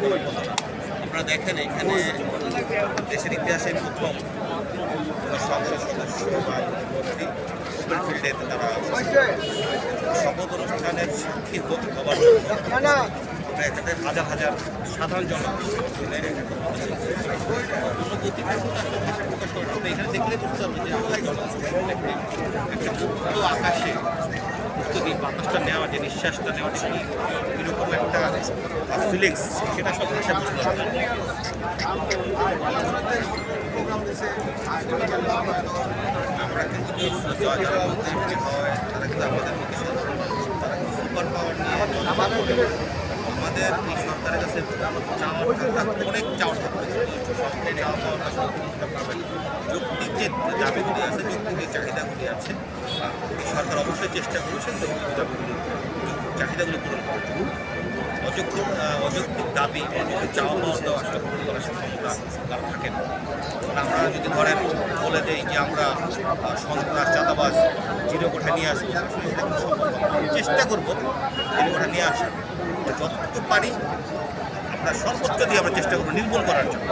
আপনারা দেখেন এখানে দেশের ইতিহাসে প্রথম আমরা হাজার হাজার সাধারণ দেখলে বুঝতে হবে আকাশে এই বাতাসটা নেওয়া, যে নিঃশ্বাসটা নেওয়া যে এরকম একটা ফিলিংস সেটা সব ভাষা আমরা কিন্তু তারা কিন্তু আমাদের মধ্যে তারা কিন্তু সুপার পাওয়ার নিয়ে আমাদের এই সরকারের কাছে অনেক চাওয়ার থাকবে। চাওয়া পাওয়াটা যে দাবিগুলি আছে যৌক্তিক চাহিদাগুলি আছে সরকার অবশ্যই চেষ্টা করছে যৌক্তিক দাবিগুলি চাহিদাগুলি পূরণ করার জন্য। আহ, অযৌক্তিক দাবি অযৌক্তিক চাওয়া পাওয়া তো আসলে পূরণ করার ক্ষমতা কারও থাকে না আমরা যদি ধরেন বলে দেই যে আমরা সন্ত্রাস চাঁদাবাজ জিরো কোঠা নিয়ে আসব। চেষ্টা করব জিরো কোঠা নিয়ে আসা যতটুকু পারি আমরা সর্বোচ্চ দিয়ে আমরা চেষ্টা করব নির্মূল করার জন্য।